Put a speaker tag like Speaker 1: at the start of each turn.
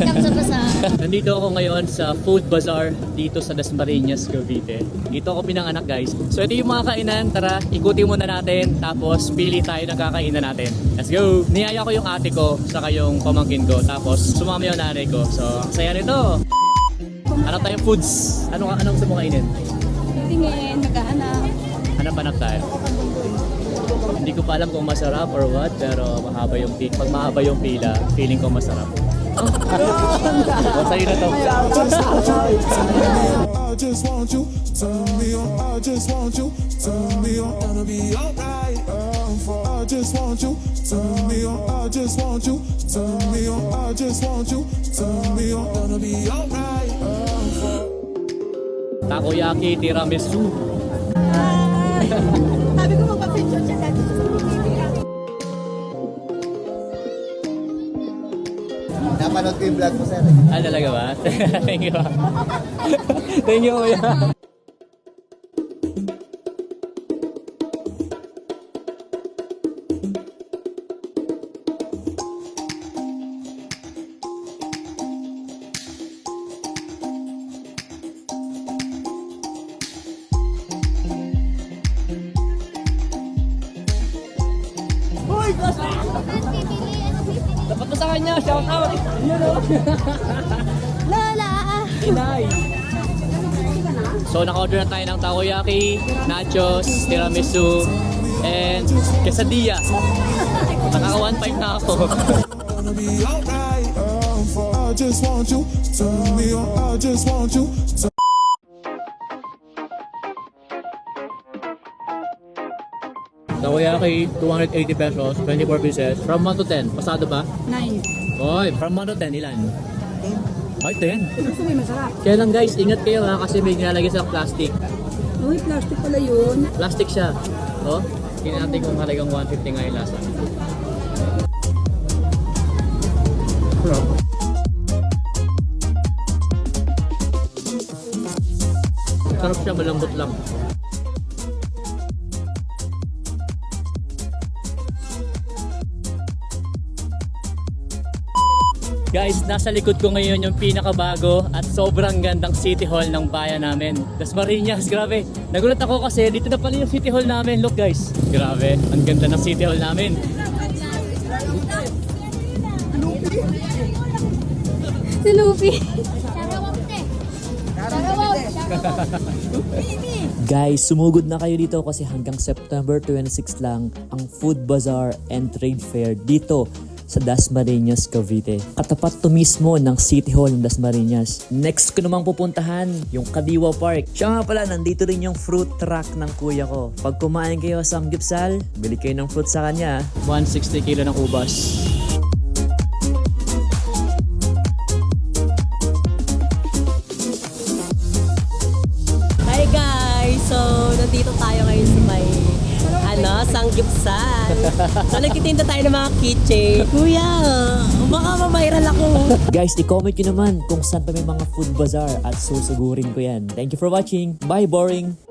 Speaker 1: Welcome sa.
Speaker 2: Nandito ako ngayon sa Food Bazaar dito sa Dasmariñas, Cavite. Dito ako pinanganak guys. So ito yung mga kainan. Tara, ikutin muna natin. Tapos pili tayo ng kakainan natin. Let's go! Niyaya ko yung ate ko, saka yung pamangkin ko. Tapos sumama yung nanay ko. So, ang saya nito. Hanap tayong foods. Ano anong gusto mo kainin?
Speaker 1: Tingin, naghahanap.
Speaker 2: Hanap-hanap tayo. Hindi ko pa alam kung masarap or what, pero mahaba yung pila. Pag mahaba yung pila, feeling ko masarap. Oh, sa'yo na to.
Speaker 3: I just want you, turn me on. I just want you, turn me on. Gonna be alright. I just want you, turn me on. I just want you, turn me on. I just want you, turn me on. Gonna be alright.
Speaker 2: Takoyaki tiramisu.
Speaker 1: Sabi ko magpa-picture siya dati
Speaker 4: Napanood ko yung vlog mo, sir.
Speaker 2: Ah, talaga ba? Thank you. Thank you, kuya. Dapat mo sa kanya, shout out! Yun o!
Speaker 1: Lola!
Speaker 2: Inay! So, naka-order na tayo ng takoyaki, nachos, tiramisu, and quesadilla. Nakaka 1.5 na ako.
Speaker 3: I just want you, turn me on. I just want you,
Speaker 2: takoyaki, 280 pesos, 24 pieces. From 1 to 10, pasado ba?
Speaker 1: Nine.
Speaker 2: Oy, from 1 to 10, ilan? Ay, 10.
Speaker 1: Gusto mo yung masarap?
Speaker 2: Kaya lang guys, ingat kayo ha, kasi may nilalagay sa plastic.
Speaker 1: Uy, plastic pala yun.
Speaker 2: Plastic siya. Oh, tingnan natin kung halagang 150 nga yung lasa. Sarap. Sarap siya, malambot lang. Guys, nasa likod ko ngayon yung pinakabago at sobrang gandang City Hall ng bayan namin. Das Marinas, grabe. Nagulat ako kasi dito na pala yung City Hall namin. Look guys, grabe. Ang ganda ng City Hall namin.
Speaker 1: Si Luffy.
Speaker 5: Guys, sumugod na kayo dito kasi hanggang September 26 lang ang Food Bazaar and Trade Fair dito sa Dasmariñas, Cavite. Katapat to mismo ng City Hall ng Dasmariñas. Next ko namang pupuntahan, yung Kadiwa Park. Siya nga pala, nandito rin yung fruit truck ng kuya ko. Pag kumain kayo sa Samgipsal, bili kayo ng fruit sa kanya.
Speaker 2: 160 kilo ng ubas.
Speaker 6: Hi guys! So, nandito tayo ngayon sa may ano, Sanggipsal. so, nagtitinda tayo ng mga keychain. Kuya, baka mamayral ako.
Speaker 5: Guys, i-comment nyo naman kung saan pa may mga food bazaar at susugurin ko yan. Thank you for watching. Bye, boring!